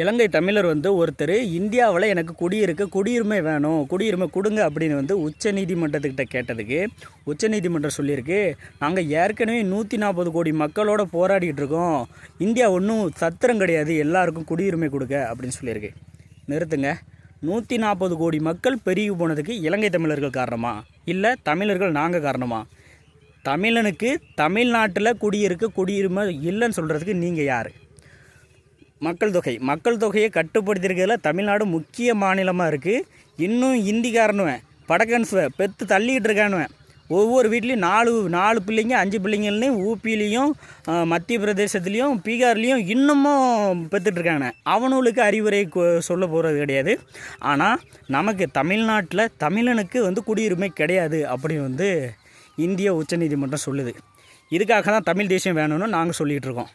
இலங்கை தமிழர் வந்து ஒருத்தர் இந்தியாவில் எனக்கு குடியிருக்க குடியுரிமை வேணும் குடியுரிமை கொடுங்க அப்படின்னு வந்து உச்ச நீதிமன்றத்துக்கிட்ட கேட்டதுக்கு உச்ச நீதிமன்றம் சொல்லியிருக்கு நாங்கள் ஏற்கனவே நூற்றி நாற்பது கோடி மக்களோட போராடிட்டு இருக்கோம். இந்தியா ஒன்றும் சத்திரம் கிடையாது. எல்லாருக்கும் குடியுரிமை கொடுக்க அப்படின்னு சொல்லியிருக்கு. நிறுத்துங்க. நூற்றி நாற்பது கோடி மக்கள் பெருகி போனதுக்கு இலங்கை தமிழர்கள் காரணமா? இல்லை தமிழர்கள் நாங்கள் காரணமா? தமிழனுக்கு தமிழ்நாட்டில் குடியிருக்க குடியுரிமை இல்லைன்னு சொல்கிறதுக்கு நீங்கள் யார்? மக்கள் தொகை. மக்கள் தொகையை கட்டுப்படுத்தியிருக்கிறதுல தமிழ்நாடு முக்கிய மாநிலமாக இருக்குது இன்னும் ஹிந்திக்காரனுவன் படக்கன்ஸுவன் பெற்று தள்ளிக்கிட்டு இருக்கானுவன் ஒவ்வொரு வீட்லேயும் நாலு நாலு பிள்ளைங்க அஞ்சு பிள்ளைங்கள்னு ஊபிலையும் மத்திய பிரதேசத்துலேயும் பீகார்லேயும் இன்னமும் பெற்றுட்ருக்காங்க அவனுங்களுக்கு அறிவுரை கொ- சொல்ல போகிறது கிடையாது. ஆனால் நமக்கு தமிழ்நாட்டில் தமிழனுக்கு வந்து குடியுரிமை கிடையாது அப்படின்னு வந்து இந்திய உச்சநீதிமன்றம் சொல்லுது. இதுக்காக தான் தமிழ் தேசியம் வேணும்னு நாங்கள் சொல்லிகிட்டு இருக்கோம்